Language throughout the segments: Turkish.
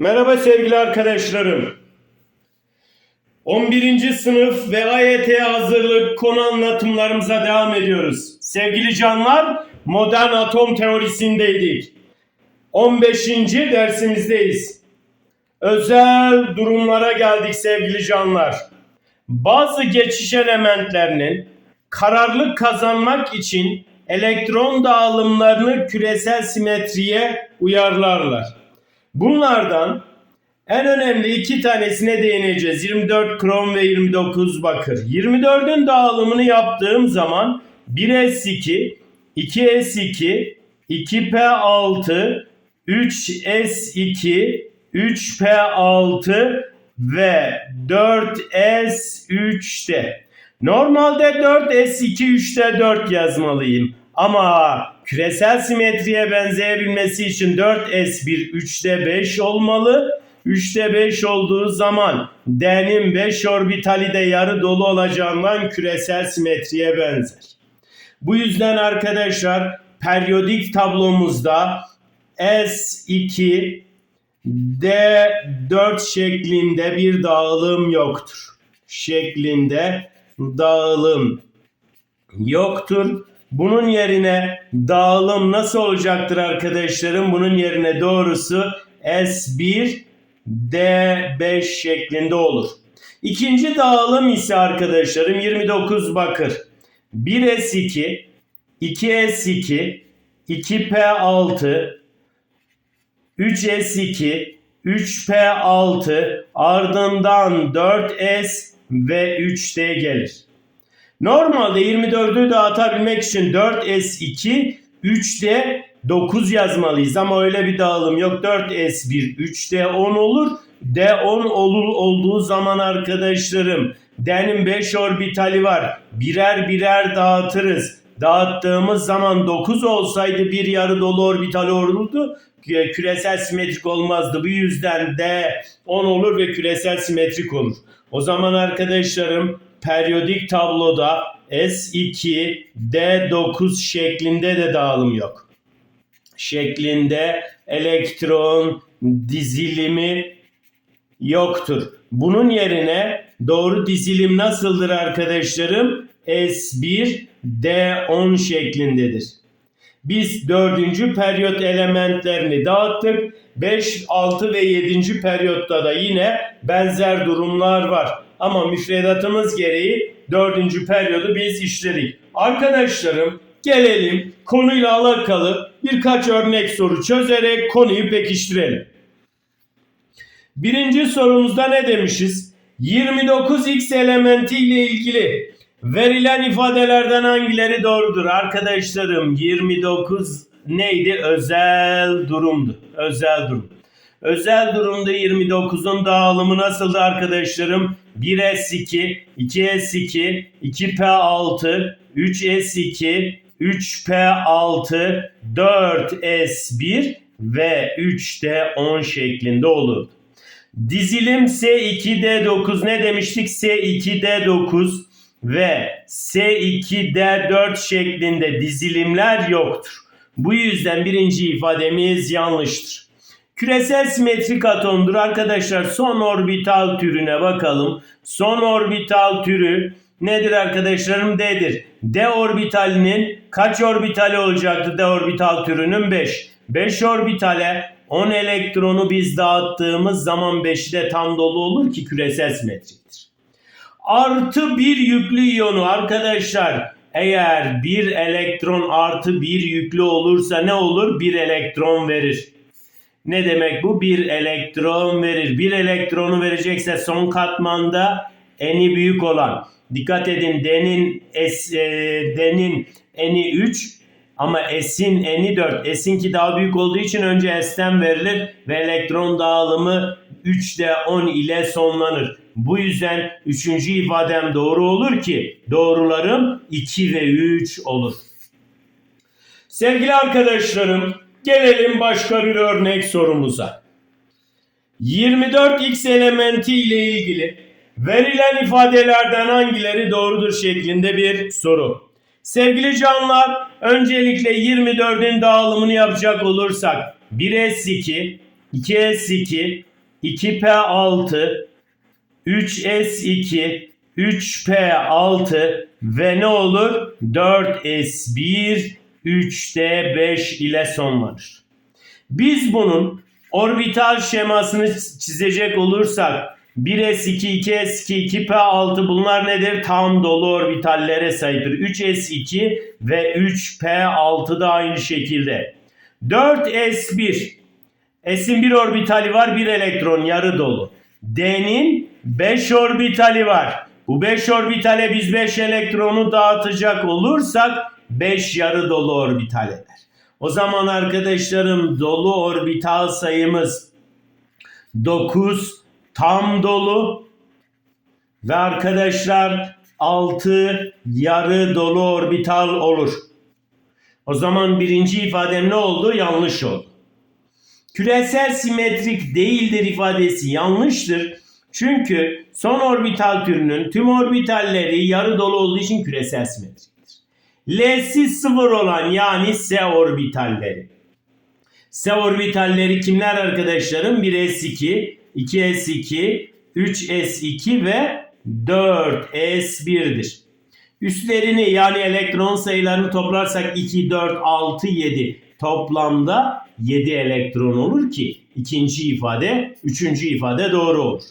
Merhaba sevgili arkadaşlarım. 11. sınıf ve AYT hazırlık konu anlatımlarımıza devam ediyoruz. Sevgili canlar, modern atom teorisindeydik. 15. dersimizdeyiz. Özel durumlara geldik sevgili canlar. Bazı geçiş elementlerinin kararlılık kazanmak için elektron dağılımlarını küresel simetriye uyarlarlar. Bunlardan en önemli iki tanesine değineceğiz. 24 krom ve 29 bakır. 24'ün dağılımını yaptığım zaman 1s2, 2s2, 2p6, 3s2, 3p6 ve 4s3'te. Normalde 4s2 3'te 4 yazmalıyım. Ama küresel simetriye benzeyebilmesi için 4s1 3'te 5 olmalı. 3'te 5 olduğu zaman D'nin 5 orbitali de yarı dolu olacağından küresel simetriye benzer. Bu yüzden arkadaşlar periyodik tablomuzda S2 D4 şeklinde bir dağılım yoktur. Şeklinde dağılım yoktur. Bunun yerine dağılım nasıl olacaktır arkadaşlarım? Bunun yerine doğrusu S1 D5 şeklinde olur. İkinci dağılım ise arkadaşlarım 29 bakır. 1S2, 2S2, 2P6, 3S2, 3P6 ardından 4S ve 3D gelir. Normalde 24'ü dağıtabilmek için 4S2, 3D 9 yazmalıyız ama öyle bir dağılım yok. 4S1, 3D 10 olur. D10 olur olduğu zaman arkadaşlarım D'nin 5 orbitali var. Birer birer dağıtırız. Dağıttığımız zaman 9 olsaydı bir yarı dolu orbital olurdu. Küresel simetrik olmazdı. Bu yüzden D 10 olur ve küresel simetrik olur. O zaman arkadaşlarım periyodik tabloda S2, D9 şeklinde de dağılım yok. Şeklinde elektron dizilimi yoktur. Bunun yerine doğru dizilim nasıldır arkadaşlarım? S1, D10 şeklindedir. Biz dördüncü periyot elementlerini dağıttık. 5, 6 ve 7. periyotta da yine benzer durumlar var. Ama müfredatımız gereği dördüncü periyodu biz işledik. Arkadaşlarım gelelim konuyla alakalı birkaç örnek soru çözerek konuyu pekiştirelim. Birinci sorumuzda ne demişiz? 29x elementi ile ilgili verilen ifadelerden hangileri doğrudur? Arkadaşlarım 29 neydi? Özel durumdu. Özel durum. Özel durumda 29'un dağılımı nasıldı arkadaşlarım? 1S2, 2S2, 2P6, 3S2, 3P6, 4S1 ve 3D10 şeklinde olurdu. Dizilim S2D9 ne demiştik? S2D9 ve S2D4 şeklinde dizilimler yoktur. Bu yüzden birinci ifademiz yanlıştır. Küresel simetrik atomdur arkadaşlar. Son orbital türüne bakalım. Son orbital türü nedir arkadaşlarım? D'dir. D orbitalinin kaç orbitali olacaktı D orbital türünün? 5. 5 orbitale 10 elektronu biz dağıttığımız zaman 5'i de tam dolu olur ki küresel simetriktir. Artı bir yüklü iyonu arkadaşlar eğer bir elektron artı bir yüklü olursa ne olur? Bir elektron verir. Ne demek bu? Bir elektron verir. Bir elektronu verecekse son katmanda eni büyük olan. Dikkat edin D'nin S, e, D'nin eni 3 ama S'in eni 4. S'inki daha büyük olduğu için önce S'ten verilir ve elektron dağılımı 3'de 10 ile sonlanır. Bu yüzden üçüncü ifadem doğru olur ki doğrularım 2 ve 3 olur. Sevgili arkadaşlarım gelelim başka bir örnek sorumuza. 24x elementi ile ilgili verilen ifadelerden hangileri doğrudur şeklinde bir soru. Sevgili canlar öncelikle 24'ün dağılımını yapacak olursak 1s2, 2s2, 2p6, 3s2, 3p6 ve ne olur? 4s1, 3d5 ile sonlanır. Biz bunun orbital şemasını çizecek olursak 1s2, 2s2, 2p6 bunlar nedir? Tam dolu orbitallere sahiptir. 3s2 ve 3p6 da aynı şekilde. 4s1 S'in bir orbitali var, bir elektron yarı dolu. D'nin 5 orbitali var. Bu 5 orbitale biz 5 elektronu dağıtacak olursak 5 yarı dolu orbital eder. O zaman arkadaşlarım dolu orbital sayımız 9 tam dolu ve arkadaşlar 6 yarı dolu orbital olur. O zaman birinci ifadem ne oldu? Yanlış oldu. Küresel simetrik değildir ifadesi yanlıştır. Çünkü son orbital türünün tüm orbitalleri yarı dolu olduğu için küresel simetriktir. L'si sıfır olan yani S orbitalleri. S orbitalleri kimler arkadaşlarım? 1s2, 2s2, 3s2 ve 4s1'dir. Üstlerini yani elektron sayılarını toplarsak 2, 4, 6, 7 toplamda 7 elektron olur ki ikinci ifade, üçüncü ifade doğru olur.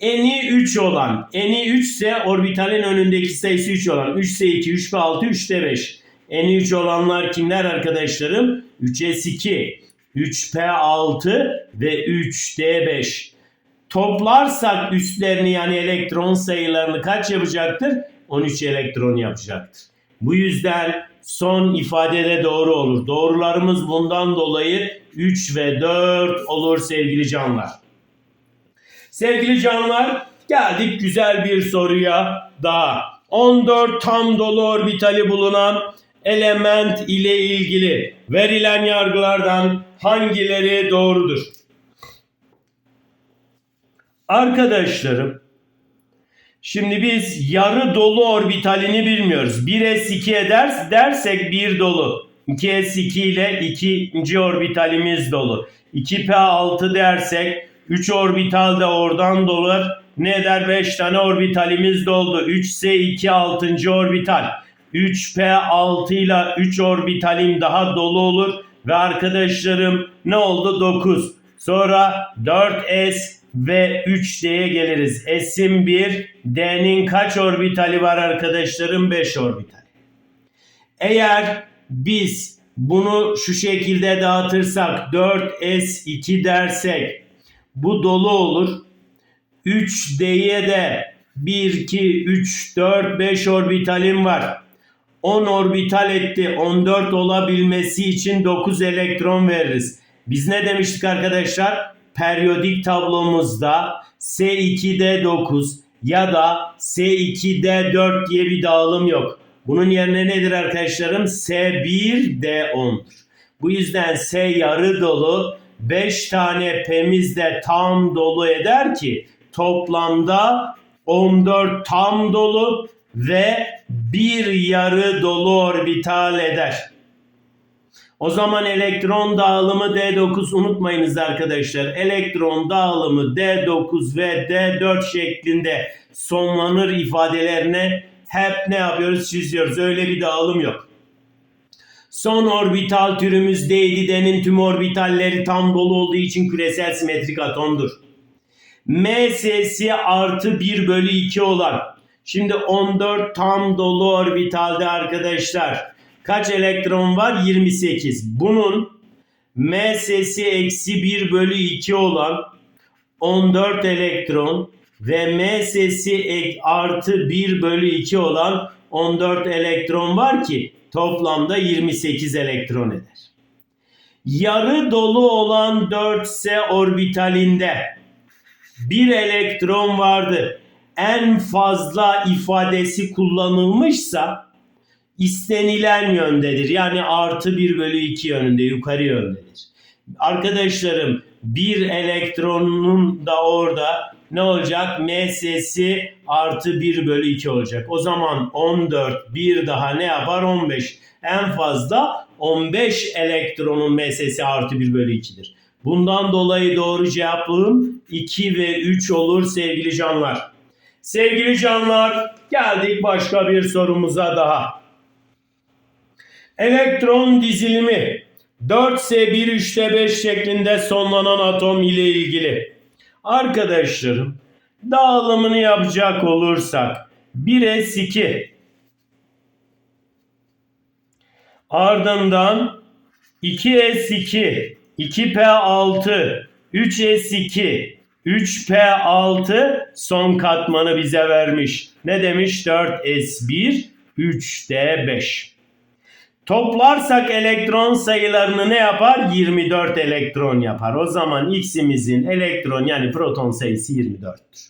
Eni 3 olan, eni 3 ise orbitalin önündeki sayısı 3 olan 3 ise 2, 3 6, 3 de 5. Eni 3 olanlar kimler arkadaşlarım? 3s2, 3p6 ve 3d5. Toplarsak üstlerini yani elektron sayılarını kaç yapacaktır? 13 elektron yapacaktır. Bu yüzden son ifadede doğru olur. Doğrularımız bundan dolayı 3 ve 4 olur sevgili canlar. Sevgili canlar geldik güzel bir soruya daha. 14 tam dolu orbitali bulunan element ile ilgili verilen yargılardan hangileri doğrudur? Arkadaşlarım Şimdi biz yarı dolu orbitalini bilmiyoruz. 1s2'ye ders dersek 1 dolu. 2s2 ile ikinci orbitalimiz dolu. 2p6 dersek 3 orbital de oradan dolar. Ne eder? 5 tane orbitalimiz doldu. 3s2 6. orbital. 3p6 ile 3 orbitalim daha dolu olur. Ve arkadaşlarım ne oldu? 9. Sonra 4s ve 3D'ye geliriz. S'in 1, D'nin kaç orbitali var arkadaşlarım? 5 orbital. Eğer biz bunu şu şekilde dağıtırsak 4S2 dersek bu dolu olur. 3D'ye de 1, 2, 3, 4, 5 orbitalim var. 10 orbital etti. 14 olabilmesi için 9 elektron veririz. Biz ne demiştik arkadaşlar? periyodik tablomuzda S2'de 9 ya da S2'de 4 diye bir dağılım yok. Bunun yerine nedir arkadaşlarım? S1D10'dur. Bu yüzden S yarı dolu 5 tane P'miz de tam dolu eder ki toplamda 14 tam dolu ve bir yarı dolu orbital eder. O zaman elektron dağılımı D9 unutmayınız arkadaşlar. Elektron dağılımı D9 ve D4 şeklinde sonlanır ifadelerine hep ne yapıyoruz çiziyoruz. Öyle bir dağılım yok. Son orbital türümüz D7 D'nin tüm orbitalleri tam dolu olduğu için küresel simetrik atomdur. MS'si artı 1 bölü 2 olan şimdi 14 tam dolu orbitalde arkadaşlar kaç elektron var? 28. Bunun M sesi eksi 1 bölü 2 olan 14 elektron ve M sesi artı 1 bölü 2 olan 14 elektron var ki toplamda 28 elektron eder. Yarı dolu olan 4S orbitalinde bir elektron vardı. En fazla ifadesi kullanılmışsa istenilen yöndedir. Yani artı 1 bölü 2 yönünde yukarı yöndedir. Arkadaşlarım bir elektronun da orada ne olacak? M artı 1 bölü 2 olacak. O zaman 14 bir daha ne yapar? 15. En fazla 15 elektronun M artı 1 bölü 2'dir. Bundan dolayı doğru cevabım 2 ve 3 olur sevgili canlar. Sevgili canlar geldik başka bir sorumuza daha. Elektron dizilimi 4S1 3'te 5 şeklinde sonlanan atom ile ilgili. Arkadaşlarım dağılımını yapacak olursak 1S2 ardından 2S2 2P6 3S2 3P6 son katmanı bize vermiş. Ne demiş? 4S1 3D5. Toplarsak elektron sayılarını ne yapar? 24 elektron yapar. O zaman X'imizin elektron yani proton sayısı 24'tür.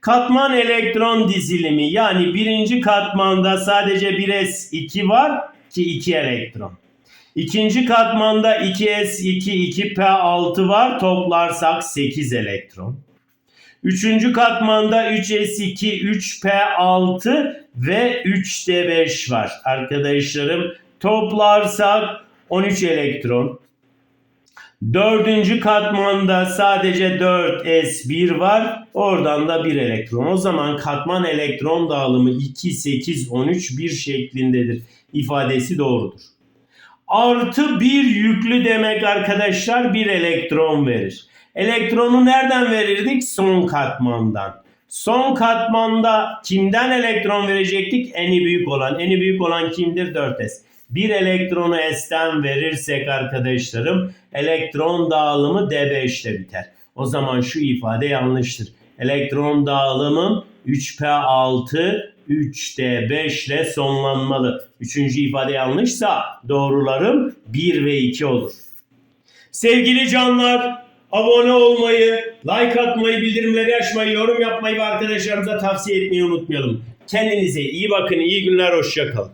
Katman elektron dizilimi yani birinci katmanda sadece 1s2 var ki 2 elektron. İkinci katmanda 2s2 2p6 var toplarsak 8 elektron. Üçüncü katmanda 3s2 3p6 ve 3d5 var. Arkadaşlarım toplarsak 13 elektron. Dördüncü katmanda sadece 4s1 var. Oradan da 1 elektron. O zaman katman elektron dağılımı 2, 8, 13, 1 şeklindedir. İfadesi doğrudur. Artı bir yüklü demek arkadaşlar bir elektron verir. Elektronu nereden verirdik? Son katmandan. Son katmanda kimden elektron verecektik? Eni büyük olan. Eni büyük olan kimdir? 4s. Bir elektronu S'ten verirsek arkadaşlarım elektron dağılımı D5'te biter. O zaman şu ifade yanlıştır. Elektron dağılımı 3P6 3D5 ile sonlanmalı. Üçüncü ifade yanlışsa doğrularım 1 ve 2 olur. Sevgili canlar abone olmayı, like atmayı, bildirimleri açmayı, yorum yapmayı ve arkadaşlarımıza tavsiye etmeyi unutmayalım. Kendinize iyi bakın, iyi günler, hoşçakalın.